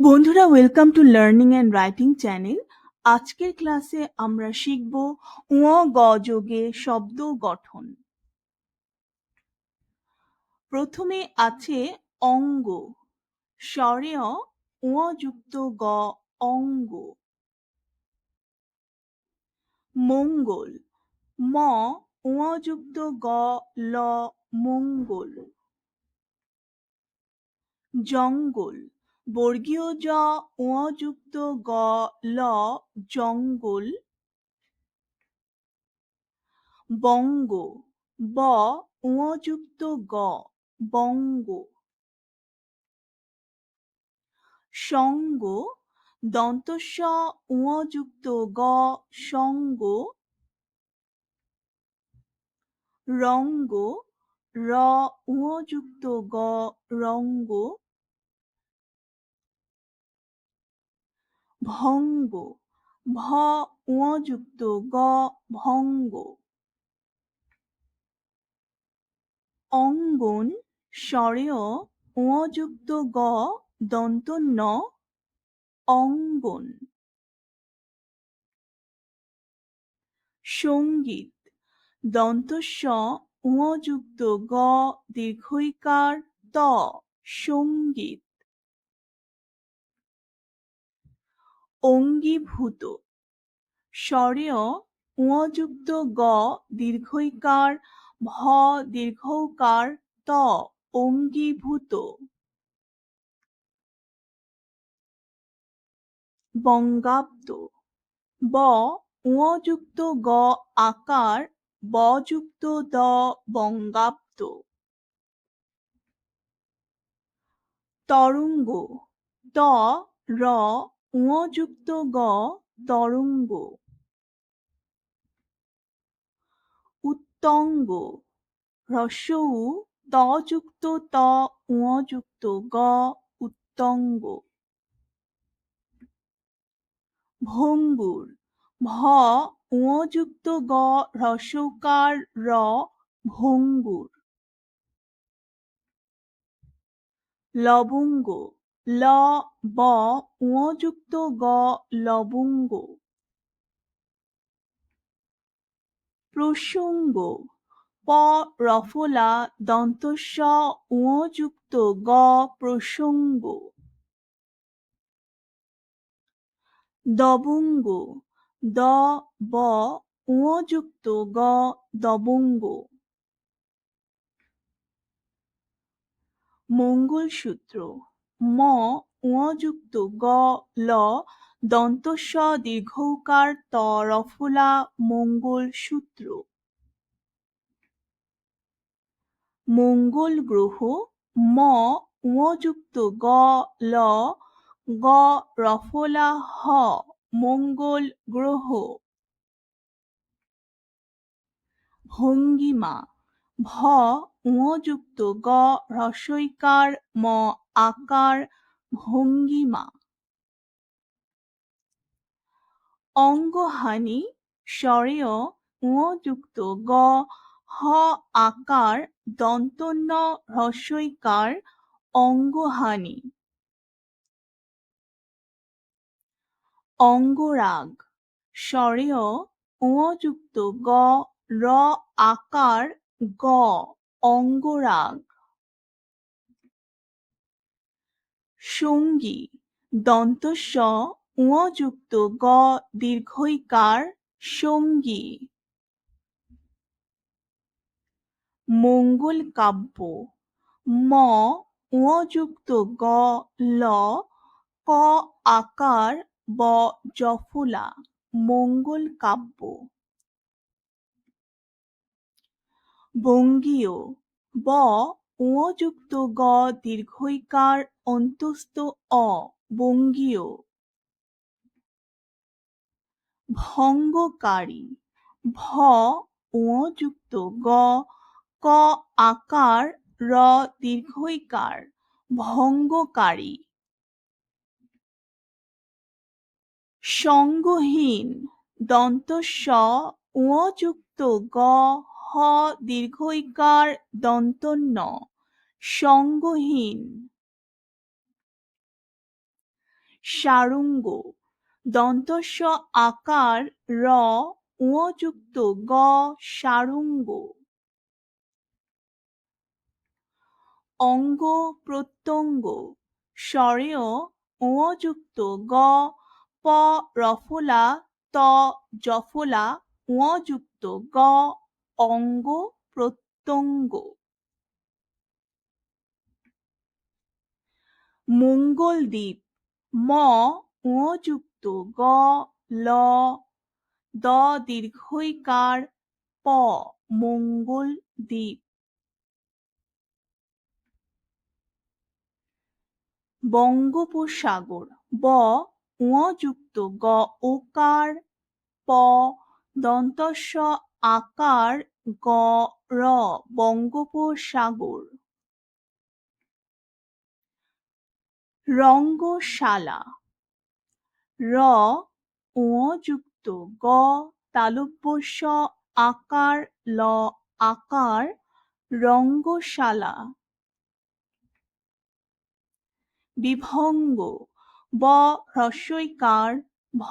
বন্ধুরা welcome to learning and writing channel আজকের ক্লাসে আমরা শিখব ঙ গ যোগে শব্দ গঠন। প্রথমে আছে অঙ্গ। স্বরে ঙ যুক্ত গ, অঙ্গ। মঙ্গল। ম যুক্ত গ, ল, মঙ্গল। জঙ্গল। বর্গীয় জ যুক্ত গ ল জঙ্গল বঙ্গ, ব যুক্ত গ বঙ্গ। সঙ্গ, দন্তস্ব যুক্ত গ সঙ্গ। রঙ্গ, র ঙ যুক্ত গ রঙ্গ। ভঙ্গ, ভ যুক্ত গ ভঙ্গ। অঙ্গন স্বরেয় ঙ যুক্ত গ দন্ত ন, অঙ্গন। সংগীত ঙ যুক্ত গ দীর্ঘইকার, ত সংগীত। অঙ্গীভূত। স্বরেয় ঙ যুক্ত গ দীর্ঘইকার ভ দীর্ঘকার, ত অঙ্গীভূত। বঙ্গাব্দ। ব যুক্ত গ আকার, ব যুক্ত দ বঙ্গাব্দ। তরঙ্গ। ত র ঙ যুক্ত গ তরঙ্গ। উত্তঙ্গ। হ্রস্ব উ ত ত ঙ যুক্ত গ উত্তঙ্গ। ভঙ্গুর। ভ ঙ যুক্ত গ হ্রস্বকার র ভঙ্গুর। লবঙ্গ। ল, ব, ঙ যুক্ত গ, লবঙ্গ। প্রসঙ্গ, প, রফলা, দন্তস্ব, ঙ যুক্ত গ, প্রসঙ্গ। দবঙ্গ, দ, ব, ঙ যুক্ত গ, দবঙ্গ। মঙ্গলসূত্র ম ঙ যুক্ত গ ল দন্তস্ব দীর্ঘকার ত রফলা মঙ্গল সূত্র। মঙ্গল গ্রহ ম ঙ যুক্ত গ ল গ রফলা হ মঙ্গল গ্রহ। ভঙ্গিমা ভ ঙ যুক্ত গ হ্রস্বইকার ম আকার, ভঙ্গিমা। অঙ্গহানি, স্বরেয় ঙ গ হ আকার, দন্তন্য হ্রস্বইকার অঙ্গহানি। অঙ্গরাগ, স্বরেয় ঙ গ, র আকার, গ। অঙ্গরাগ। সঙ্গী দন্তস্ব ঙ যুক্ত গ, দীর্ঘইকার সঙ্গী। মঙ্গল কাব্য, ম যুক্ত গ, ল, ক, আকার, ব, জফলা, মঙ্গল কাব্য। বঙ্গীয়। ব যুক্ত গ, দীর্ঘইকার, অন্তস্থ, অ, বঙ্গীয়। ভঙ্গকারী। ভ ঙ যুক্ত গ, ক, আকার, র, দীর্ঘইকার। ভঙ্গকারী। সঙ্গহীন। দন্তস্ব ঙ যুক্ত গ হ দীর্ঘইকার দন্তন্য, সঙ্গহীন। সারঙ্গ, দন্তস্ব আকার র উযুক্ত গ সারঙ্গ। অঙ্গ প্রত্যঙ্গ, স্বরেয় উযুক্ত গ, প রফলা, ত জফলা উযুক্ত গ অঙ্গ প্রত্যঙ্গ। মঙ্গল দ্বীপ ম যুক্ত গ, ল, দ, দীর্ঘইকার, প মঙ্গল দ্বীপ বঙ্গোপসাগর, ব, উযুক্ত, গ, ওকার, প, দন্তস্ব আকার গ, র, বঙ্গোপসাগর। রঙ্গশালা। র ও যুক্ত গ, তালব্যস্য, আকার, ল, আকার, রঙ্গশালা। বিভঙ্গ। ব, হ্রস্বইকার। ভ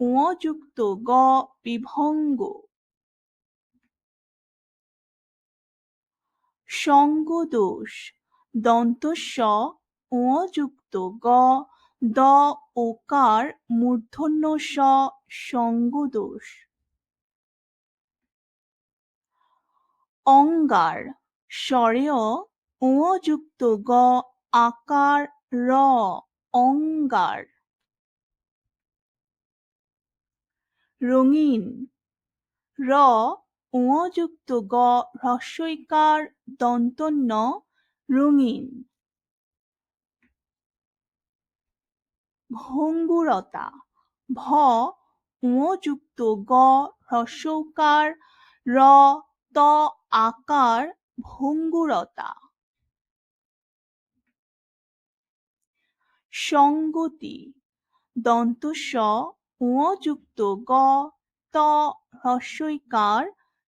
ও যুক্ত গ, বিভঙ্গ। সঙ্গদোষ। দন্তস্ব যুক্ত গ, দ ওকার মূর্ধন্য স, সঙ্গদোষ। অঙ্গার, স্বরেয় যুক্ত গ, আকার, র, অঙ্গার। রঙিন, র যুক্ত গ হ্রস্বইকার দন্তন্য রঙিন। ভঙ্গুরতা। ভ যুক্ত গ হ্রস্বকার র ত আকার ভঙ্গুরতা। সঙ্গতি। দন্তস্ব যুক্ত গ ত হ্রস্বইকার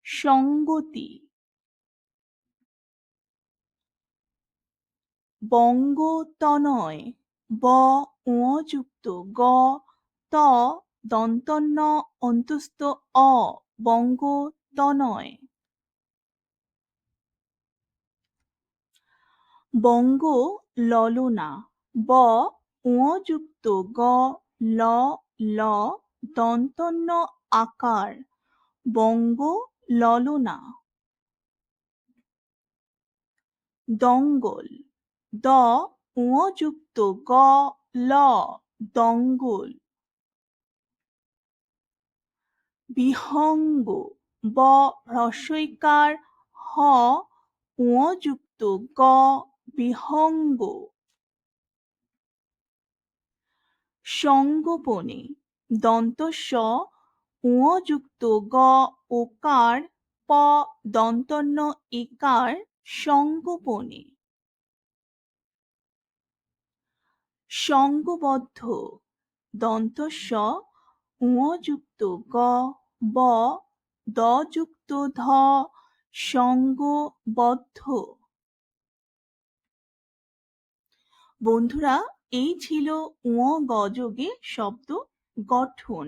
সঙ্গতি। বঙ্গতনয়, ব যুক্ত, গ, ত, দন্তন্য, অন্তস্থ, অ, বঙ্গতনয়। বঙ্গ, ললনা, ব যুক্ত, গ, ল ল, দন্তন্য, আকার। বঙ্গ ললনা। দঙ্গল। দ যুক্ত গ, ল, দঙ্গল। বিহঙ্গ, ব হ্রস্বইকার হ যুক্ত গ, বিহঙ্গ। সঙ্গোপনে যুক্ত গ ওকার প দন্তন্য ইকার সঙ্গোপনে। সঙ্গবদ্ধ দন্তস্ব যুক্ত গ ব দযুক্ত ধ সঙ্গবদ্ধ। বন্ধুরা, এই ছিল উ গযোগে শব্দ গঠন।